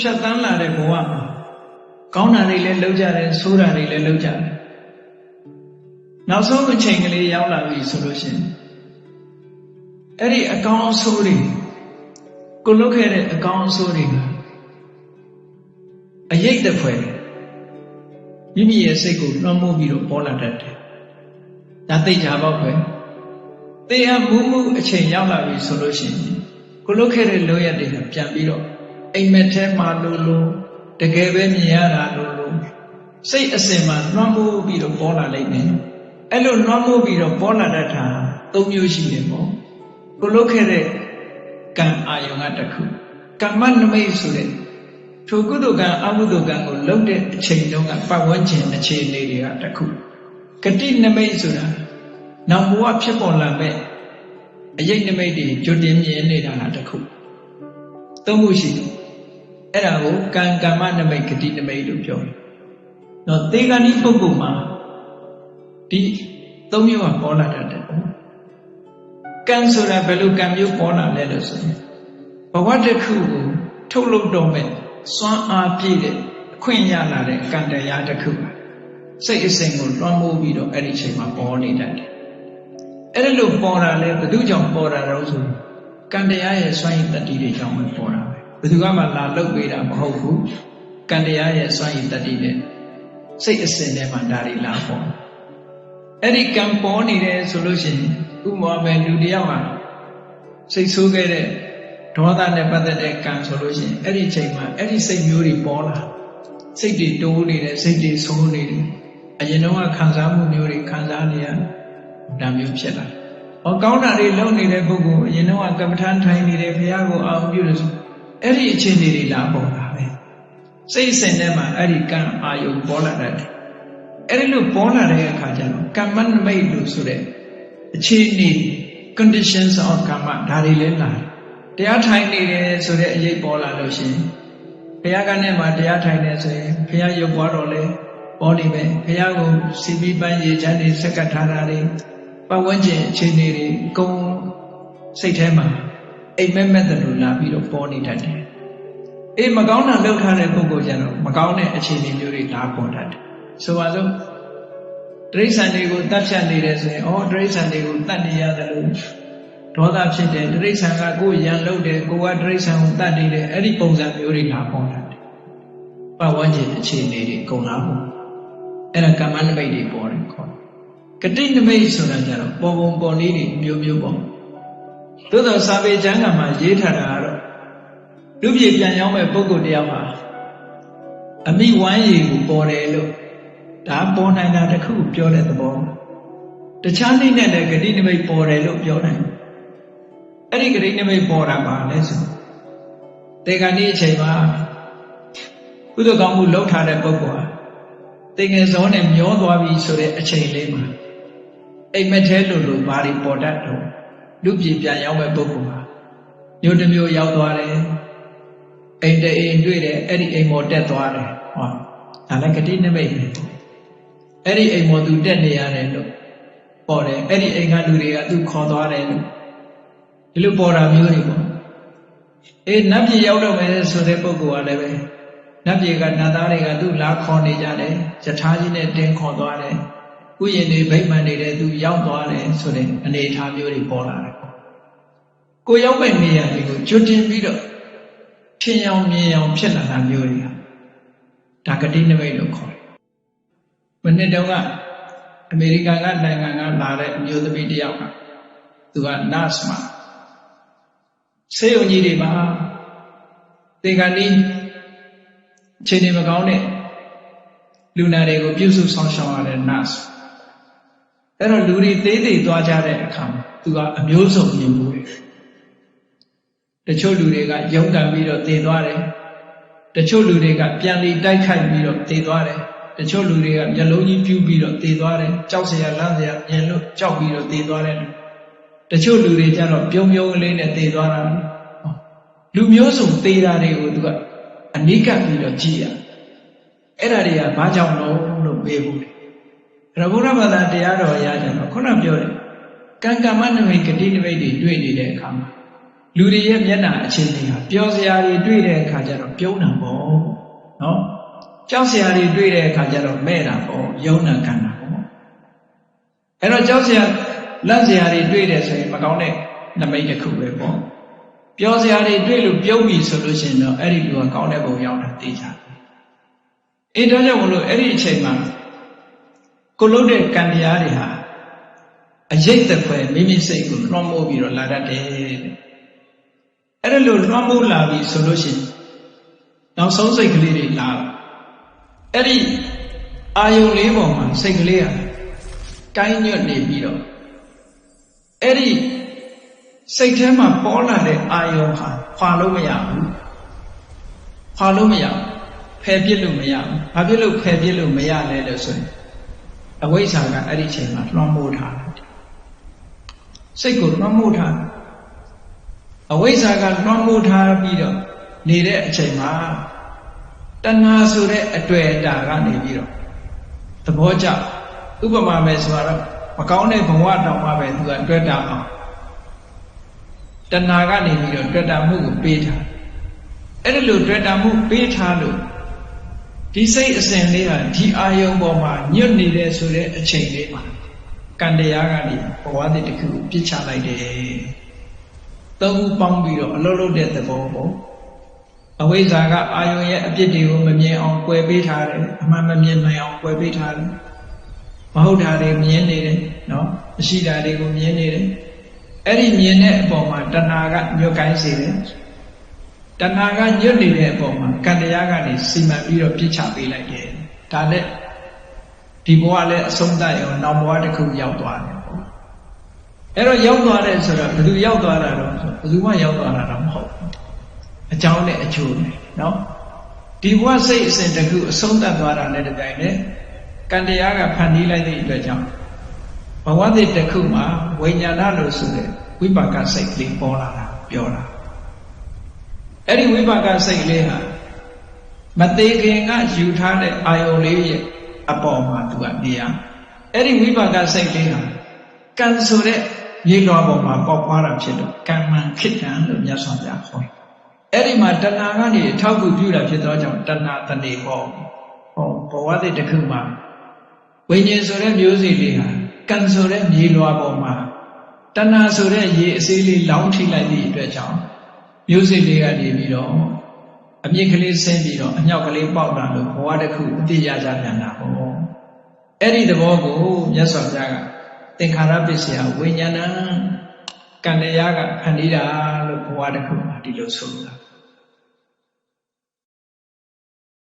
ဖြတ်တန်းလာတဲ့ဘဝမှာကောင်းတာတွေလည်းလုပ်ကြတယ်ဆိုးတာတွေလည်းလုပ်ကြတယ်နောက်ဆုံးအချိန်ကလေးရောက်လာပြီဆိုလို့ရှိရင်အဲ့ဒီအကောင်းအဆိုးတွေကိုလုပ်ခဲ့တဲ့အကောင်းအဆိုးတွေကအရေးတဖွဲမိမိရဲ့စိတ်ကိုနှောမိုးပြီးတော့ပေါ်လာတတ်တယ်ဒါသိကြပါ့ပဲတေဟမူးမှုအချိန်ရောက်လာပြီဆိုလို့ရှိရင်ကိုလုပ်ခဲ့တဲ့လောရတွေကပြန်ပြီးတော့ အိမ်မက်ထဲမှာလို့လို့တကယ်ပဲမြင်ရတာလို့လို့စိတ်အစဉ်မှာနှွမ်းမိုးပြီးတော့ပေါ်လာလိမ့်မယ်အဲ့လိုနှွမ်းမိုးပြီးတော့ပေါ်လာတတ်တာ၃မျိုးရှိတယ်ပေါ့ကိုလုပ်ခဲ့တဲ့ကံအာယုံကတစ်ခုကမ္မနမိတ်ဆိုတဲ့ထိုကုသိုလ်ကံအကုသိုလ်ကံကိုလုပ်တဲ့အချိန်တုန်းကပတ်ဝန်းကျင်အခြေအနေတွေကတစ်ခုဂတိနမိတ်ဆိုတာနောက်ဘဝဖြစ်ပေါ်လာမဲ့အရေးနမိတ်တွေကြွတင်မြင်နေတာလားတစ်ခုသုံးခုရှိတယ် အဲ့ဒါကိုကံကမ္မနမိတ်ဂတိနမိတ်လို့ပြောတယ်။နော်သေဂဏိပုဂ္ဂိုလ်မှာဒီသုံးမျိုးကပေါ်လာတတ်တယ်။ကံဆိုတာဘယ်လိုကံမျိုးပေါ်လာလဲလို့ဆိုရင်ဘဝတစ်ခုကိုထုတ်လုပ်တော့မဲ့စွမ်းအားပြည့်တဲ့အခွင့်ရလာတဲ့ကံတရားတစ်ခုပါစိတ်အစဉ်ကိုလွှမ်းမိုးပြီးတော့အဲ့ဒီအချိန်မှာပေါ်နေတတ်တယ်အဲ့ဒါလို့ပေါ်တာလဲဘယ်သူကြောင့်ပေါ်တာတော့ဆိုကံတရားရဲ့စွမ်းရည်တတိတွေကြောင့်ပဲပေါ်တာပဲ ဘယ်သူကမှလာလုတ်ပေးတာမဟုတ်ဘူးကံတရားရဲ့စွမ်းရည်တတိနဲ့စိတ်အစဉ်ထဲမှာဒါတွေလာပေါ်အဲ့ဒီကံပေါ်နေတယ်ဆိုလို့ရှိရင်ဥပမာပဲလူတယောက်ဟာစိတ်ဆိုးခဲ့တဲ့ဒေါသနဲ့ပတ်သက်တဲ့ကံဆိုလို့ရှိရင်အဲ့ဒီအချိန်မှာအဲ့ဒီစိတ်မျိုးတွေပေါ်လာစိတ်တွေတိုးနေတယ်စိတ်တွေဆိုးနေတယ်အရင်တော့ခံစားမှုမျိုးတွေခံစားနေရဒါမျိုးဖြစ်လာ။ဟောကောင်းတာတွေလုပ်နေတဲ့ပုဂ္ဂိုလ်အရင်တော့ကမ္မထမ်းထိုင်နေတယ်ဘုရားကိုအောင်ပြုလို့ဆို အဲ့ဒီအခြေအနေတွေလာပေါ်တာပဲ။စိတ်စင်ထဲမှာအဲ့ဒီကံအာယုပေါ်လာတတ်တယ်။အဲ့ဒီလိုပေါ်လာတဲ့အခါကျတော့ကမ္မနမိတ်လို့ဆိုတဲ့အခြေအနေ conditions of ကမ္မဒါတွေလည်းလာတယ်။တရားထိုင်နေတယ်ဆိုတဲ့အရေးပေါ်လာလို့ရှိရင်ဘုရားကနဲ့မှတရားထိုင်နေဆိုရင်ဘုရားရုပ်ပွားတော်လဲပေါ်နေပဲဘုရားကိုစီပီးပန်းရေချမ်းနေဆက်ကပ်ထားတာတွေပတ်ဝန်းကျင်အခြေအနေတွေအကုန်စိတ်ထဲမှာ အိမ်မက်မက်တယ်လို့လာပြီးတော့ပေါ်နေတတ်တယ်။အေးမကောင်းတာလုပ်ထားတဲ့ပုဂ္ဂိုလ်ကျတော့မကောင်းတဲ့အခြေအနေမျိုးတွေလာပေါ်တတ်တယ်။ဆိုပါစို့တိရစ္ဆာန်တွေကိုတတ်ဖြတ်နေတယ်ဆိုရင်ဩတိရစ္ဆာန်တွေကိုတတ်နေရတယ်လို့ဒေါသဖြစ်တယ်တိရစ္ဆာန်ကကိုယ်ရန်လုပ်တယ်ကိုကတိရစ္ဆာန်ကိုတတ်နေတယ်အဲ့ဒီပုံစံမျိုးတွေလာပေါ်တတ်တယ်။ပတ်ဝန်းကျင်အခြေအနေတွေအကုန်လာပေါ်အဲ့ဒါကမ္မနမိတ်တွေပေါ်တယ်ခေါ်ကတိနမိတ်ဆိုတာကြတော့ပေါ်ပုံပေါ်နည်းတွေမျိုးမျိုးပေါ့ သို့သောစာပေကျမ်းကမှာရေးထားတာကတော့လူပြည်ပြန်ရောက်မဲ့ပုဂ္ဂိုလ်တယောက်ဟာအမိဝမ်းရည်ကိုပေါ်တယ်လို့ဒါပေါ်နိုင်တာတခုပြောတဲ့သဘောတခြားနည်းနဲ့လည်းဂတိနမိတ်ပေါ်တယ်လို့ပြောနိုင်အဲ့ဒီဂတိနမိတ်ပေါ်တာပါလဲဆိုတေခါနေ့အချိန်မှာကုသိုလ်ကောင်းမှုလုပ်ထားတဲ့ပုဂ္ဂိုလ်ဟာတင်ငယ်စောနဲ့မျောသွားပြီဆိုတဲ့အချိန်လေးမှာအိမ်မက်ထဲလိုလိုဘာတွေပေါ်တတ်တော့ လူပြည်ပြန်ရောက်မဲ့ပုဂ္ဂိုလ်ဟာမြို့တစ်မြို့ရောက်သွားတယ်အိမ်တအိမ်တွေ့တယ်အဲ့ဒီအိမ်ပေါ်တက်သွားတယ်ဟောဒါလည်းဂတိနမိတ်ပဲအဲ့ဒီအိမ်ပေါ်သူတက်နေရတယ်လို့ပေါ်တယ်အဲ့ဒီအိမ်ကလူတွေကသူခေါ်သွားတယ်လို့ဒီလိုပေါ်တာမျိုးတွေပေါ့အေးနတ်ပြည်ရောက်တော့မယ်ဆိုတဲ့ပုဂ္ဂိုလ်ကလည်းပဲနတ်ပြည်ကနတ်သားတွေကသူ့လာခေါ်နေကြတယ်ယထာကြီးနဲ့တင်းခေါ်သွားတယ် ဥယျာဉ်တွေဗိမ္မာန်နေတဲ့သူရောက်သွားတယ်ဆိုတဲ့အနေအထားမျိုးတွေပေါ်လာတယ်ကိုရောက်မဲ့နေရာတွေကိုကျွတ်တင်ပြီးတော့ဖြင်းအောင်မြင်အောင်ဖြစ်လာတာမျိုးတွေဒါဂတိနမိတ်လို့ခေါ်တယ်မနှစ်တုန်းကအမေရိကန်ကနိုင်ငံကလာတဲ့အမျိုးသမီးတယောက်ကသူက nurse မှာဆေးရုံကြီးတွေမှာသင်္ကန်းဤခြေနေမကောင်းတဲ့လူနာတွေကိုပြုစုဆောင်ရှောက်ရတဲ့ nurse အဲ့တော့လူတွေသေးသေးသွားကြတဲ့အခါမှာသူကအမျိုးစုံမြင်မှုတယ်တချို့လူတွေကယုံကံပြီးတော့သေသွားတယ်တချို့လူတွေကပြန်လီတိုက်ခိုက်ပြီးတော့သေသွားတယ်တချို့လူတွေကမျက်လုံးကြီးပြူးပြီးတော့သေသွားတယ်ကြောက်စရာလန့်စရာမြင်လို့ကြောက်ပြီးတော့သေသွားတယ်တချို့လူတွေကျတော့ပြုံးပြုံးကလေးနဲ့သေသွားတာလူမျိုးစုံသေတာတွေကိုသူကအနိကပြီးတော့ကြည်ရအဲ့ဒါတွေကဘာကြောင့်လို့လို့မေးဘူး ရဘုရားဘာသာတရားတော်ရကြတော့ခုနပြောတယ်ကံကမ္မနမိတ်ဂတိနမိတ်တွေတွေ့နေတဲ့အခါမှာလူတွေရဲ့မျက်နှာအခြေအနေဟာပျော်စရာတွေတွေ့တဲ့အခါကျတော့ပြုံးတာပေါ့နော်ကြောက်စရာတွေတွေ့တဲ့အခါကျတော့မဲ့တာပေါ့ယုံနာခံတာပေါ့အဲ့တော့ကြောက်စရာလက်စရာတွေတွေ့တယ်ဆိုရင်မကောင်းတဲ့နမိတ်တစ်ခုပဲပေါ့ပျော်စရာတွေတွေ့လို့ပြုံးပြီဆိုလို့ရှိရင်တော့အဲ့ဒီလူကကောင်းတဲ့ဘုံရောက်တာသိကြတယ်အေးတော့ကြောင့်မလို့အဲ့ဒီအချိန်မှာ ကိုလို့တဲ့ကံတရားတွေဟာအရေးတခွဲမိမိစိတ်ကိုလွှမ်းမိုးပြီးတော့လာတတ်တယ်တဲ့အဲ့ဒါလို့လွှမ်းမိုးလာပြီဆိုလို့ရှိရင်နောက်ဆုံးစိတ်ကလေးတွေလာလာအဲ့ဒီအာယုံလေးပေါ်မှာစိတ်ကလေးဟာကိုင်းညွတ်နေပြီးတော့အဲ့ဒီစိတ်ထဲမှာပေါ်လာတဲ့အာယုံဟာခွာလို့မရဘူးခွာလို့မရဘူးဖယ်ပြစ်လို့မရဘူးဘာဖြစ်လို့ဖယ်ပြစ်လို့မရလဲလို့ဆိုရင် အဝိဇ္ဇာကအဲ့ဒီချိန်မှာလွှမ်းမိုးထားတယ်စိတ်ကိုလွှမ်းမိုးထားတယ်အဝိဇ္ဇာကလွှမ်းမိုးထားပြီးတော့နေတဲ့အချိန်မှာတဏှာဆိုတဲ့အတွေ့အတာကနေပြီးတော့သဘောကျဥပမာမယ်ဆိုတော့မကောင်းတဲ့ဘဝတောင်မှပဲသူကတွေ့တာအောင်တဏှာကနေပြီးတော့တွေ့တာမှုကိုပေးထားအဲ့ဒါလို့တွေ့တာမှုပေးထားလို့ ဒီစိတ်အစဉ်လေးဟာဒီအာယုံပေါ်မှာညွတ်နေတဲ့ဆိုတဲ့အချိန်လေးမှာကံတရားကနေဘဝတည်တစ်ခုကိုပြစ်ချလိုက်တယ်သုံးခုပေါင်းပြီးတော့အလုံးလုံးတဲ့သဘောပေါ့အဝိဇ္ဇာကအာယုံရဲ့အပြစ်တွေကိုမမြင်အောင်꿰ပေးထားတယ်အမှန်မမြင်နိုင်အောင်꿰ပေးထားတယ်မဟုတ်တာတွေမြင်နေတယ်နော်မရှိတာတွေကိုမြင်နေတယ်အဲ့ဒီမြင်တဲ့အပေါ်မှာတဏှာကညွတ်ကိုင်းစေတယ် တဏှာကညွတ်နေတဲ့အပေါ်မှာကံတရားကနေစီမံပြီးတော့ပြစ်ချပေးလိုက်တယ်ဒါနဲ့ဒီဘဝလည်းအဆုံးသတ်ရောနောက်ဘဝတစ်ခုရောက်သွားတယ်ပေါ့အဲ့တော့ရောက်သွားတယ်ဆိုတော့ဘယ်သူရောက်သွားတာတော့ဆိုဘယ်သူမှရောက်သွားတာတော့မဟုတ်ဘူးအကြောင်းနဲ့အကျိုးနဲ့နော်ဒီဘဝစိတ်အစဉ်တစ်ခုအဆုံးသတ်သွားတာနဲ့တပြိုင်နက်ကံတရားကဖန်တီးလိုက်တဲ့အတွက်ကြောင့်ဘဝတည်တစ်ခုမှာဝိညာဏလို့ဆိုတဲ့ဝိပါကစိတ်ကလေးပေါ်လာတာပြောတာ အဲ့ဒီဝိပါကစိတ်လေးဟာမသေးခင်ကယူထားတဲ့အာယုံလေးရဲ့အပေါ်မှာသူကနေရအဲ့ဒီဝိပါကစိတ်လေးဟာကံဆိုတဲ့ရေလွှာပေါ်မှာပေါက်ပွားတာဖြစ်လို့ကံမှန်ခိတံလို့မြတ်စွာဘုရားခေါ်တယ်အဲ့ဒီမှာတဏှာကနေထောက်ကူပြုတာဖြစ်သောကြောင့်တဏှာတဏှေဟောဟောဘဝတည်တစ်ခုမှာဝိညာဉ်ဆိုတဲ့မျိုးစေ့လေးဟာကံဆိုတဲ့မြေလွှာပေါ်မှာတဏှာဆိုတဲ့ရေအစေးလေးလောင်းထိလိုက်သည့်အတွက်ကြောင့် မျိုးစေ့လေးကနေပြီးတော့အမြင့်ကလေးဆင်းပြီးတော့အညောက်ကလေးပေါက်လာလို့ဘဝတစ်ခုအတိရကြပြန်တာဟောအဲ့ဒီသဘောကိုမြတ်စွာဘုရားကသင်္ခါရပစ္စယဝိညာဏကံတရားကဖန်တီးတာလို့ဘဝတစ်ခုမှာဒီလိုဆိုလိုတာ